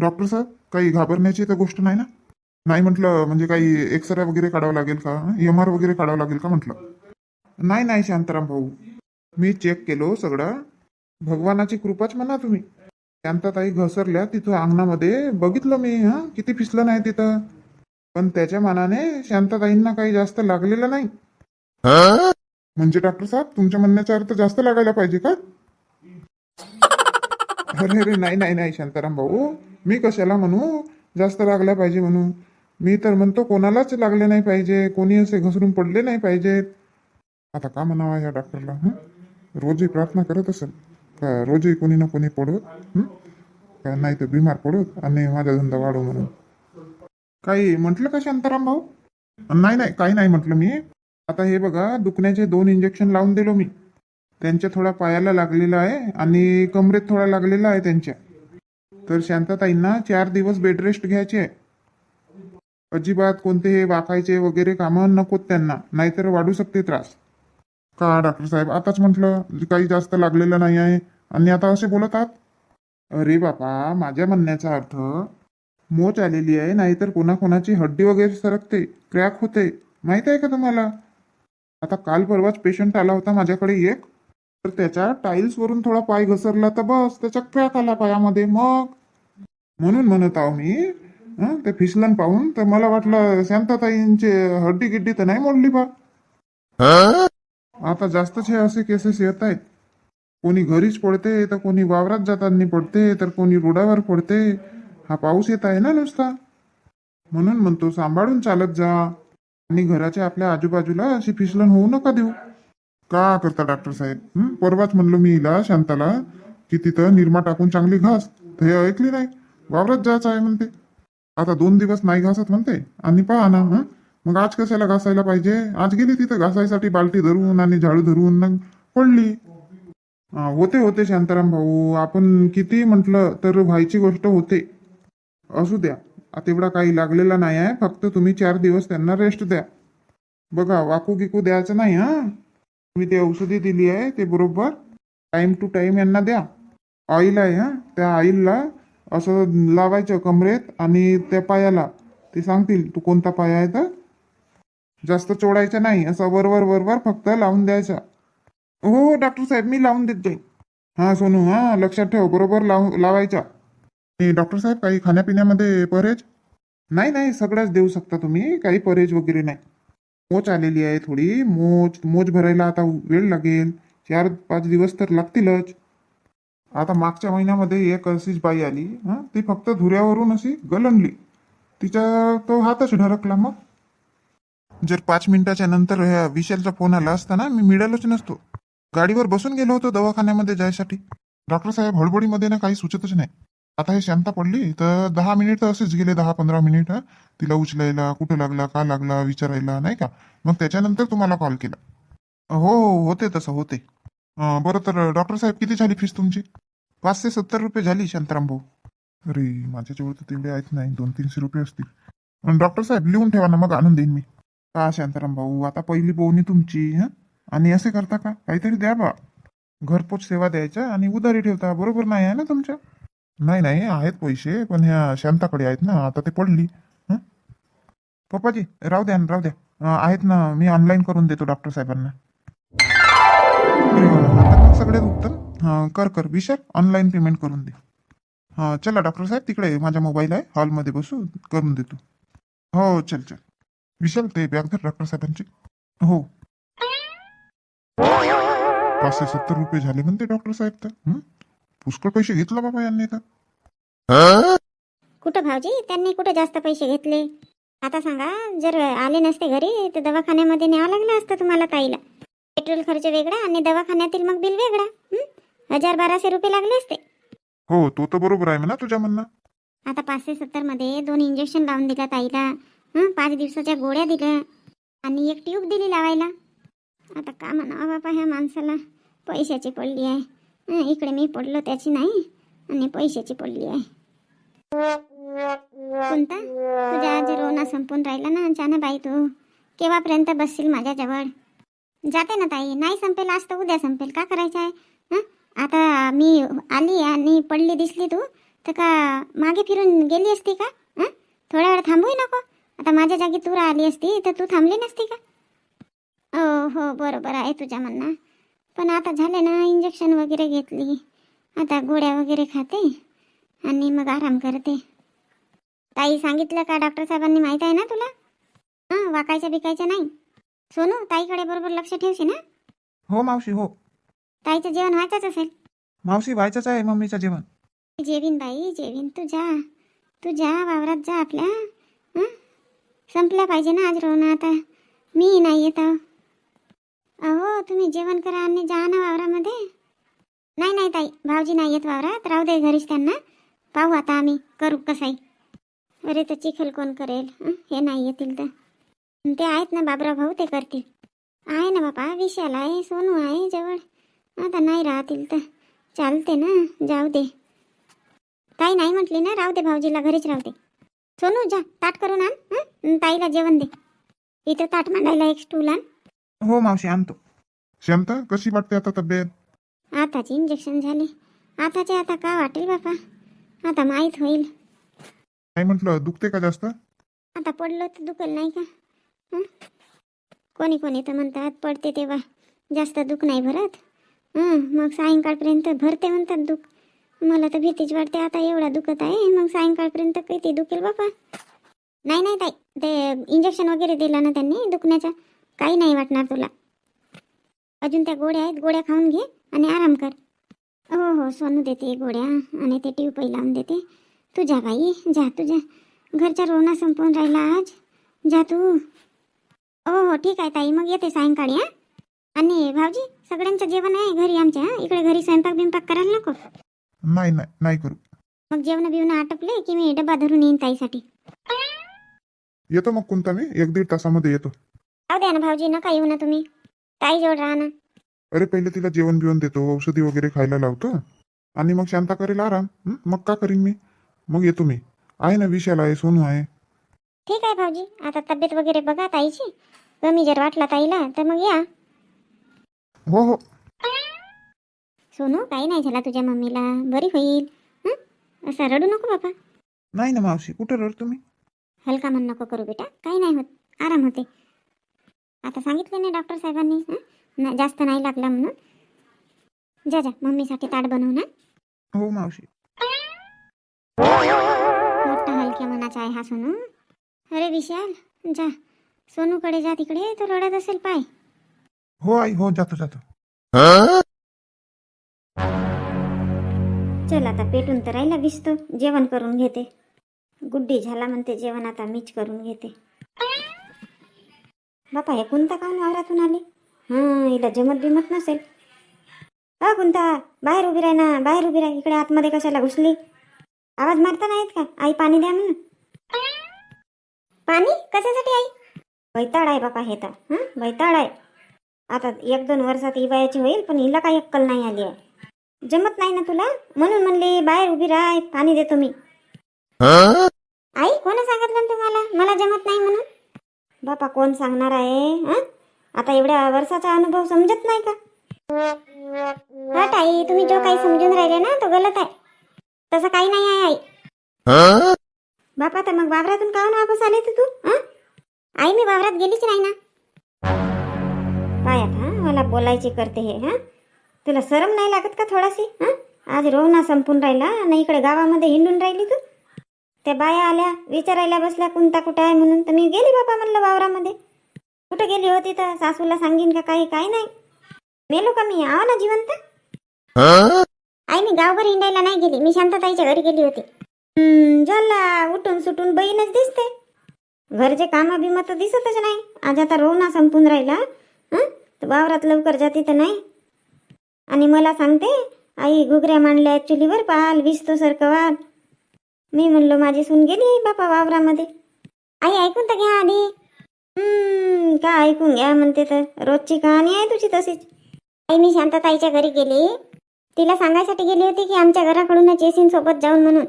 Doctor साहेब काही घाबरण्याची तर गोष्ट नाही ना? नाही म्हटलं म्हणजे काही एक्सरे वगैरे काढावं लागेल का? एम आर वगैरे काढावं लागेल का म्हटलं? नाही नाही शांताराम भाऊ. मी चेक केलो सगळं. भगवानाची कृपाच म्हणा तुम्ही. शांताताई घसरल्या तिथं अंगणामध्ये बघितलं मी हा? किती फिसलं नाही तिथं? पण त्याच्या मानाने शांताताईंना काही जास्त लागलेलं नाही. म्हणजे डॉक्टर साहेब तुमच्या म्हणण्याचा अर्थ जास्त लागायला पाहिजे का? अरे अरे नाही नाही नाही शांताराम भाऊ. मी कशाला म्हणू? जास्त लागल्या पाहिजे म्हणू. मी तर म्हणतो कोणालाच लागले नाही पाहिजे. कोणी असे घसरून पडले नाही पाहिजेत. आता का म्हणावा या डॉक्टरला हं? रोजही प्रार्थना करत असेल. का रोजही कोणी ना कोणी पडवत का नाही तर बिमार पडत आणि माझा धंदा वाढव म्हणून? काही म्हटलं का शांताराम भाऊ? नाही नाही काही नाही म्हटलं मी. आता हे बघा दुखण्याचे दोन इंजेक्शन लावून दिलो मी. त्यांच्या थोडा पायाला लागलेला आहे आणि कमरेत थोडा लागलेला आहे त्यांच्या. तर शांताताईंना चार दिवस बेड रेस्ट घ्यायचे अजिबात कोणते हे वाकायचे वगैरे कामं नकोत त्यांना नाहीतर वाढू शकते त्रास. का डॉक्टर साहेब? आताच म्हटलं काही जास्त लागलेलं नाही आहे. आणि आता असे बोलत आहात? अरे बापा माझ्या म्हणण्याचा अर्थ मोच आलेली आहे नाहीतर कोणाकोणाची हड्डी वगैरे सरकते क्रॅक होते. माहीत आहे का तुम्हाला? आता काल परवाच पेशंट आला होता माझ्याकडे एक. तर त्याच्या टाईल्स वरून थोडा पाय घसरला तर बस त्याच्या क्रॅक आला पायामध्ये मग? म्हणून म्हणत आहो मी हं, ते फिसलन पाहून तर मला वाटलं शांताताईंचे हड्डी गिड्डी तर नाही मोडली बा. आता जास्तच हे असे केसेस येत आहेत. कोणी घरीच पडते तर कोणी वावरात जाताना पडते तर कोणी रोडावर पडते. हा पाऊस येत आहे ना नुसता. म्हणून म्हणतो सांभाळून चालत जा. आणि घराच्या आपल्या आजूबाजूला अशी फिसलन होऊ नका देऊ. का करता डॉक्टर साहेब? हं? परवाच म्हणलो मी हिला शांताला की तिथं निरमा टाकून चांगली घास. तर हे ऐकली नाही. वावरात जायचं आहे म्हणते. आता दोन दिवस नाही घासत म्हणते. आणि पहा ना हं? मग आज कशाला घासायला पाहिजे? आज गेली तिथं घासायसाठी बालटी धरून आणि झाडू धरून मग पडली. हा, होते होते शांताराम भाऊ. आपण किती म्हटलं तर व्हायची गोष्ट होते. असू द्या. आता काही लागलेला नाही आहे. फक्त तुम्ही चार दिवस त्यांना रेस्ट द्या. बघा वाकू गिकू द्यायचं नाही हा? तुम्ही ते औषधी दिली आहे ते बरोबर. टाइम टू टाइम यांना द्या. ऑइल आहे हा? त्या ऑइलला असं लावायचं कमरेत आणि त्या पायाला ते सांगतील तू कोणता पाय आहे तर? जास्त चोडायचं नाही असं वरवर वरवर फक्त लावून द्यायचा. हो हो डॉक्टर साहेब मी लावून देत जाईन. हा सोनू हा लक्षात ठेव बरोबर लाव लावायचा. डॉक्टर साहेब काही खाण्यापिण्यामध्ये परहेज? नाही नाही सगळंच देऊ शकता तुम्ही काही परहेज वगैरे नाही. मोच आलेली आहे थोडी मोच मोच भरायला आता वेळ लागेल चार पाच दिवस तर लागतीलच. आता मागच्या महिन्यामध्ये एक अशीच बाई आली हं? ती फक्त धुऱ्यावरून अशी गलनली तिच्या तो हातच ढरकला मग. जर पाच मिनिटाच्या नंतर ह्या विशालचा फोन आला असता ना मी मिळालोच नसतो. गाडीवर बसून गेलो होतो दवाखान्यामध्ये जायसाठी. डॉक्टर साहेब हडबडीमध्ये ना काही सुचतच नाही. आता हे शांता पडली तर दहा मिनिट तर असेच गेले दहा पंधरा मिनिट. तिला उचलायला कुठं लागला का लागला विचारायला नाही का? मग त्याच्यानंतर तुम्हाला कॉल केला. हो हो होते तसं होते. अं, बरं तर डॉक्टर साहेब किती झाली फीस तुमची? पाचशे सत्तर रुपये झाली शांताराम भाऊ. अरे माझ्याजवळ तर तेवढे आहेत नाही दोन तीनशे रुपये असतील. अन् डॉक्टर साहेब लिहून ठेवा ना मग आणून देईन मी. का शांताराम भाऊ? आता पहिली बोवणी तुमची हं? आणि असे करता का? काहीतरी द्या बा. घरपोच सेवा द्यायच्या आणि उधारी ठेवता. बरोबर नाही आहे ना तुमच्या? नाही नाही आहेत पैसे पण ह्या शांताकडे आहेत ना आता ते पडली हं? पप्पाजी राहू द्या ना, राहू द्या. अं, आहेत ना मी ऑनलाईन करून देतो डॉक्टर साहेबांना. अरे वा, आता मग सगळे उत्तर कर कर. विशाल ऑनलाईन पेमेंट करून दे. हां चला डॉक्टर साहेब तिकडे माझा मोबाईल आहे. हॉलमध्ये बसू करून देतो. हो चल चल. विशाल ते बॅग धर डॉक्टर साहेबांची. हो. पाचशे सत्तर रुपये झाले म्हणते डॉक्टर साहेब तर. हं? पुष्कळ पैसे घेतला बाबा यांनी तर. कुठं भाऊजी? त्यांनी कुठं जास्त पैसे घेतले? आता सांगा जर आले नसते घरी तर दवाखान्यामध्ये न्यावं लागलं असतं तुम्हाला ताईला. पेट्रोल खर्च वेगळा आणि दवाखान्यातील मग बिल वेगळा हं? हजार बाराशे रुपये लागले असते. हो तो तर बरोबर आहे म्हणा तुझ्या म्हणणं. आता पाचशे सत्तरमध्ये दोन इंजेक्शन लावून दिल्या ताईला हं? पाच दिवसाच्या गोळ्या दिल्या आणि एक ट्यूब दिली लावायला. आता का म्हणावं बापा ह्या माणसाला? पैशाची पडली आहे. हं, इकडे मी पडलो त्याची नाही आणि पैशाची पडली आहे. कोणता? तुझा आज रोना संपून राहिला ना जाना बाई तू. केव्हापर्यंत बसशील माझ्याजवळ? जाते ना ताई. नाही संपेल आज तर उद्या संपेल. का करायचं आहे? हां? आता मी आली आणि पडली दिसली तू. तर का मागे फिरून गेली असती का? हं? थोडा वेळ थांबूही नको. आता माझ्या जागी तू राहिली असती तर तू थांबली नसती का? हो हो बरोबर आहे तुझ्या म्हणणं. पण आता झाले ना इंजेक्शन वगैरे घेतली. आता गोळ्या वगैरे खाते आणि मग आराम करते. ताई सांगितलं का डॉक्टर साहेबांनी माहीत आहे ना तुला? हां वाकायच्या बिकायच्या नाही. सोनू ताईकडे बरोबर लक्ष ठेवशी ना हो मावशी हो. ताईचं जेवण व्हायचंच असेल. मावशी व्हायचंच आहे मम्मीचं जेवण. जेवीन बाई जेवीन तू जा. तू जा वावरात जा आपल्या हं? संपल्या पाहिजे ना आज रोवणं आता. मी नाही येत आहो. अहो तुम्ही जेवण करा आणि जा ना वावरामध्ये. नाही नाही ताई भाऊजी नाही येत वावरात. राहू दे घरीच त्यांना. पाहू आता आम्ही करू कसाही अरे तर चिखल कोण करेल हं? हे नाही येतील तर. ते आहेत ना बाबरा भाऊ ते करतील. आहे ना बापा विशाल आहे सोनू आहे जवळ. आता नाही राहतील तर. चालते ना जाऊ दे. ताई नाही म्हटली ना राहू दे भाऊजीला घरीच राहू दे. सोनू जा ताट करून आण हं? ताईला जेवण दे. इथं ताट मांडायला एक स्टूल आण. हो मावशी आणतो. शांता कशी वाटते आता तब्येत? आताची इंजेक्शन झाली. आताचे आता का वाटेल बापा? आता माहीत होईल. काय म्हटलं दुखते का जास्त? आता पडलो तर दुखल नाही का? कोणी कोणी तर म्हणतात पडते तेव्हा जास्त दुःख नाही भरत. मग सायंकाळपर्यंत भरते म्हणतात दुःख. मला तर भीतीच वाटते आता एवढा दुखत आहे मग सायंकाळपर्यंत किती दुखेल बापा. नाही नाही ताई ते इंजेक्शन वगैरे दिलं ना त्यांनी दुखण्याचा काही नाही वाटणार तुला. अजून त्या गोळ्या आहेत गोळ्या खाऊन घे आणि आराम कर. हो हो सोनू देते गोळ्या आणि ते ट्यूबही लावून देते. तू जा बाई जा तुझ्या. घरच्या रोना संपवून राहिला आज. जा तू. हो हो ठीक आहे ताई. मग येते सायंकाळी हा? आणि भाऊजी सगळ्यांचं जेवण आहे घरी आमच्या हं? इकडे घरी स्वयंपाक बिंपाक करायला नको? नाही नाही नाही करू. मग जेवण बिवणं आटपले की मी डबा धरून येईन ताईसाठी? येतो मग कोणता मी. एक दीड तासामध्ये येतो. जाऊ द्या ना भाऊजी नका येऊ ना तुम्ही. ताई जोड राहा ना. अरे पहिले तिला जेवण बिवण देतो. औषधी वगैरे खायला लावतो. आणि मग शांता करेल आराम. हं? मग का करीन मी? मग येतो मी. आहे ना विशाल आहे सोनू आहे. ठीक आहे भाऊजी आता तब्येत वगैरे बघा ताईची. कमी जर वाटला ताईला तर मग या. हो हो. सोनू काही नाही झाला तुझ्या मम्मीला. बरी होईल. हं? असं रडू नको बाबा. नाही ना मावशी कुठं रड तुम्ही? हलका मन नको करू बेटा. काही नाही होत. आराम होते. आता सांगितले नाही डॉक्टर साहेबांनी हं? ना जास्त नाही लागला म्हणून. जा जा मम्मीसाठी ताट बनव ना हो मावशी. मोठा हलक्या मनाचा आहे हा सोनू. अरे विशाल जा. सोनूकडे जा तिकडे तो रडत असेल पाय. हो आई हो जातो जातो. चल आता पेटून तर राहिला दिसतो. जेवण करून घेते. गुड्डी झाला म्हणते जेवण आता मीच करून घेते. बापा हे कोणता काऊन वावरातून आले? हां हिला जमत बिमत नसेल. हा कोणता बाहेर उभी राह ना बाहेर उभी राह. इकडे आतमध्ये कशाला घुसली? आवाज मारता नाहीत का? आई पाणी द्या म्हणून. पाणी कशासाठी आई? बैताळ आहे बापा हे तर. हां? बैताळ आहे. आता एक दोन वर्षात इवायची होईल पण हिला काही अक्कल नाही आली आहे. जमत नाही ना तुला? म्हणून म्हणले बाहेर उभी राह पाणी देतो मी. आई कोण सांगितलं तुम्हाला? मला जमत नाही म्हणून? बापा कोण सांगणार आहे? हं? आता एवढ्या वर्षाचा अनुभव समजत नाही का? हट आई तुम्ही जो काही समजून राहिले ना तो गलत आहे. तसं काही नाही आहे आई. बापा तर मग वावरातून काहून वापस आले तर तू? हं? आई मी वावरात गेलीच नाही ना. काय आता हं? मला बोलायचे करते हे हा? तुला शरम नाही लागत का थोडाशी? हं? आज रोवणा संपून राहिला आणि इकडे गावामध्ये हिंडून राहिली तू. त्या बाया आल्या विचारायला बसल्या कोणता कुठं आहे? म्हणून तर मी गेली बापा म्हणलं वावरामध्ये. कुठं गेली होती तर सासूला सांगीन का काही? काही नाही. मेलो का मी? आहो ना जिवंत. आई मी गावभर हिंडायला नाही गेली. मी शांतताईच्या घरी गेली होती. झाला उठून सुटून बहीणच दिसते. घरचे कामं बिमा तर दिसतच नाही. आज आता रोना संपून राहिला. तर वावरात लवकर जाते तर नाही. आणि मला सांगते आई घुगऱ्या मांडल्या चुलीवर पाल विसतो सारखं वाल. मी म्हणलो माझी सून गेली बापा वावरामध्ये. आई ऐकून तर घ्या आधी. का ऐकून घ्या म्हणते तर. रोजची कहाणी आहे तुझी तशीच. आई मी शांतताईच्या घरी गेली. तिला सांगायसाठी गेली होती की आमच्या घराकडूनच येसीन सोबत जाऊन म्हणून.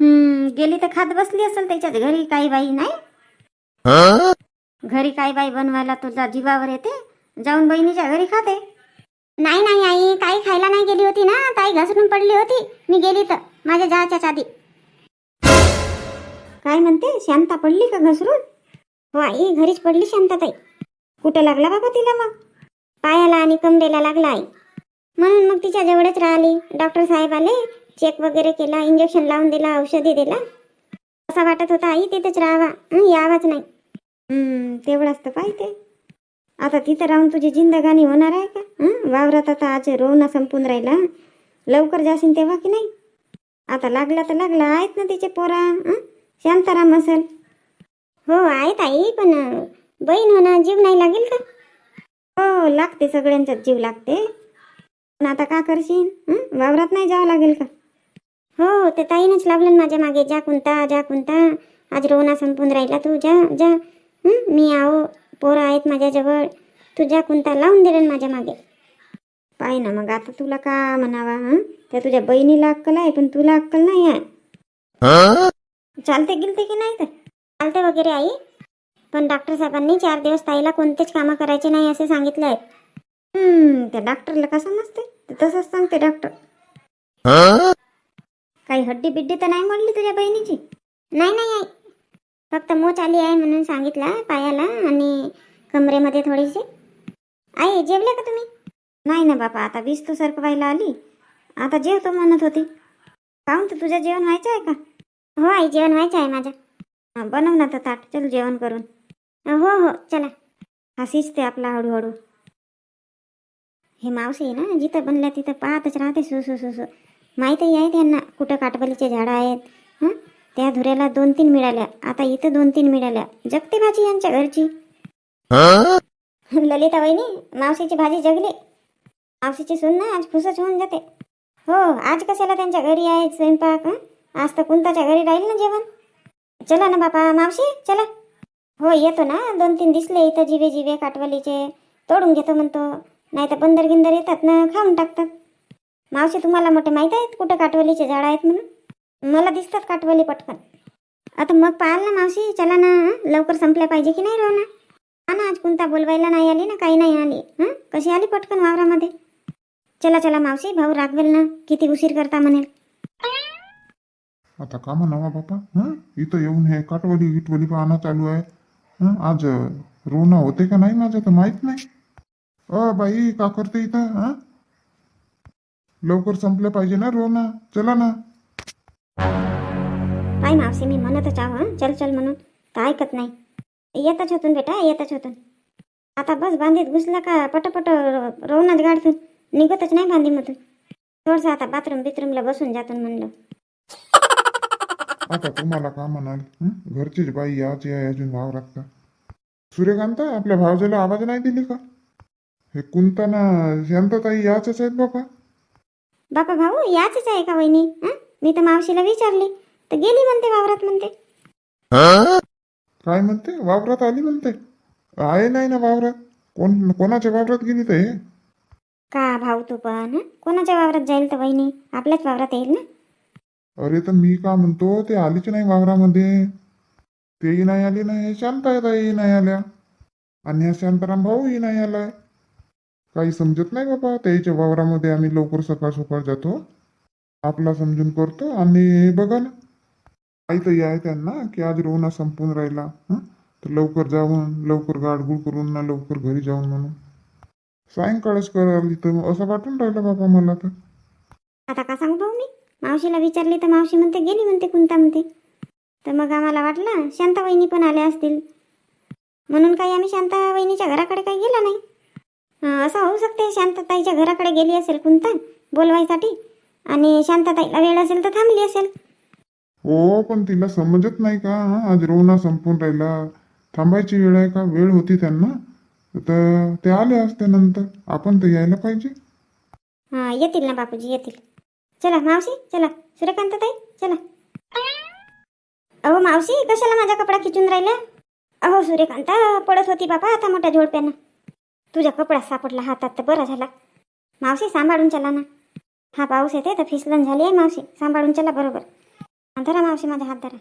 हम्म, गेली तर खात बसली असेल त्याच्यात. घरी काही बाई नाही. घरी काही बाई बनवायला तुझा जीवावर येते. जाऊन बहिणीच्या घरी खाते. नाही नाही आई काही खायला नाही गेली होती ना. ताई घसरून पडली होती. मी गेली तर. माझ्या जायच्याच आधी. काय म्हणते? शांता पडली का घसरून? हो आई घरीच पडली शांताताई कुठं लागला बाबा तिला मग? पायाला आणि कमरेला लागला आई. म्हणून मग तिच्या जवळच राहिली. डॉक्टर साहेब आले. चेक वगैरे केला इंजेक्शन लावून दिला औषधी दिला. असा वाटत होता आई तिथेच राहावा. यावाच नाही. तेवढाच तर पाहिजे आता तिथं राहून तुझी जिंदगानी होणार आहे का? वावरात आता आज रोवणं संपून राहिला. लवकर जाशील तेव्हा की नाही? आता लागला तर लागला आहेत ना तिचे पोरा. शांताराम असेल. हो आहेत आई पण बहीण होणं जीव नाही लागेल का? हो लागते सगळ्यांचाच जीव लागते. पण आता का करशील? वावरात नाही जावं लागेल का? हो ते ताईनंच लावलं माझ्या मागे. जा कोणता जा कोणता आज रोवणा संपून राहिला तू. जा जा. हं? मी आहो. पोरं आहेत माझ्याजवळ. तू जा कोणता लावून ना माझ्या मागे. पाय ना मग. आता तुला का म्हणावा हं? त्या तुझ्या बहिणीला अक्कल आहे पण तुला अक्कल नाही आहे. चालते गेलते की नाही तर? चालते वगैरे आई. पण डॉक्टर साहेबांनी चार दिवस ताईला कोणतेच कामं करायचे नाही असे सांगितलं आहे त्या डॉक्टरला का समजते तसंच सांगते डॉक्टर. काही हड्डी बिड्डी तर नाही मोडली तुझ्या बहिणीची? नाही नाही आई. फक्त मोच आली आहे म्हणून सांगितलं पायाला आणि कमरेमध्ये थोडीशी. आई जेवले का तुम्ही? नाही ना बापा आता वीस तो सरकवायला आली. आता जेवतो म्हणत होती. काहून तर तुझं जेवण व्हायचं आहे का? हो आई जेवण व्हायचं आहे माझं. बनव ना तर ताट. चल जेवण करून. हो हो चला. हा शिजते आपला हळूहळू. हे मावशी आहे ना जिथं बनल्या तिथं पाहतच राहते सु सु सु सु. माहीतही आहे त्यांना कुठं काटबलीचे झाडं आहेत. हं? त्या धुऱ्याला दोन तीन मिळाल्या. आता इथं दोन तीन मिळाल्या. जगते भाजी यांच्या घरची. ललिता वहिनी मावशीची भाजी जगली. मावशीची सून ना आज खुशच होऊन जाते. हो आज कशाला त्यांच्या घरी आहे स्वयंपाक? आज तर कुंताच्या घरी राहील ना जेवण. चला ना बापा मावशी चला. हो येतो ना. दोन तीन दिसले इथं जिवे जिवे काटवलीचे तोडून घेतो म्हणतो. नाही तर बंदर गिंदर येतात ना खाऊन टाकतात. मावशी तुम्हाला मोठे माहीत आहेत कुठं काटवलीचे झाड आहेत म्हणून? मला दिसतात काटवली पटकन. आता मग पाहाल ना मावशी चला ना लवकर संपल्या पाहिजे की नाही राव ना? हा ना आज कोणता बोलवायला नाही आली ना काही नाही आली. हं? कशी आली पटकन वावरामध्ये? चला चला मावशी भाऊ रागवेल ना किती उशीर करता म्हणेल. आता का म्हणावा बापा हं? इथं येऊन हे काटवली गिटवली पाहणं चालू आहे. हं? आज रोना होते का नाही माझं तर माहीत नाही. अ बाई का करते इथं हां? लवकर संपलं पाहिजे ना रोना? चला ना. काय मावशी मी म्हणतच आहो हं? चल चल म्हणून. तर ऐकत नाही. येतच होतून बेटा येतच होतून. आता बस बांधीत घुसला का पटपट रोवणात गाडतून. निघतच नाही बांधीमधून. थोडंसं आता बाथरूम बिथरूमला बसून जातून म्हणलं. आता तुम्हाला का म्हणाल हं? घरचीच बाई याची आहे अजून वावरात का सूर्यकांत आपल्या भावजेला आवाज नाही दिली का? हे कुंताना शांतताई याच आहेत बापा बापा भाऊ याचच आहे का वहिनी? हं? मी तर मावशीला विचारली. तर गेली म्हणते वावरात म्हणते. काय म्हणते? वावरात आली म्हणते. आहे नाही ना वावरात? कोण कोणाच्या वावरात गेली तर हे? का भाऊ तू पण हं? कोणाच्या वावरात जाईल तर वहिनी? आपल्याच वावरात येईल ना? अरे तर मी का म्हणतो ते आलीच नाही वावरामध्ये. तेही नाही आली नाही शांताताई नाही आल्या. आणि हा शांताराम भाऊही नाही आलाय. काही समजत नाही बाबा त्याच्या वावरामध्ये आम्ही लवकर सकाळ सकाळ जातो. आपला समजून करतो आणि बघा ना काही तर आहे त्यांना की आज रोना संपून राहिला तर लवकर जाऊन लवकर गाडगुड करून ना लवकर घरी जाऊन म्हणून. सायंकाळच करायला तर असं वाटून राहिलं बाबा मला तर. आता का सांगतो मी? मावशीला विचारली तर मावशी म्हणते गेली म्हणते कुंता म्हणते. तर मग आम्हाला वाटलं शांता वहिनी पण आल्या असतील. म्हणून काही आम्ही शांता वहिनीच्या घराकडे काही गेला नाही. असं होऊ शकते. शांतताईच्या घराकडे गेली असेल कोणता बोलवायसाठी आणि शांतताईला वेळ असेल तर थांबली असेल. हो पण तिला समजत नाही का? हं? आज रोवणा संपून राहिला. थांबायची वेळ आहे का? वेळ होती त्यांना. तर ते आले असते नंतर आपण तर यायला पाहिजे. हां येतील ना बापूजी येतील. चला मावशी चला. सूर्यकांत ताई चला. अहो मावशी कशाला माझा कपडा खिचून राहिला अहो सूर्यकांत पडत होती बाबा आता मोठ्या झोडप्यानं. तुझ्या कपडा सापडला हातात तर बरं झाला. मावशी सांभाळून चला ना. हा पाऊस येते तर फिसलन झाली आहे मावशी. सांभाळून चला बरोबर. धरा मावशी माझा हात धरा.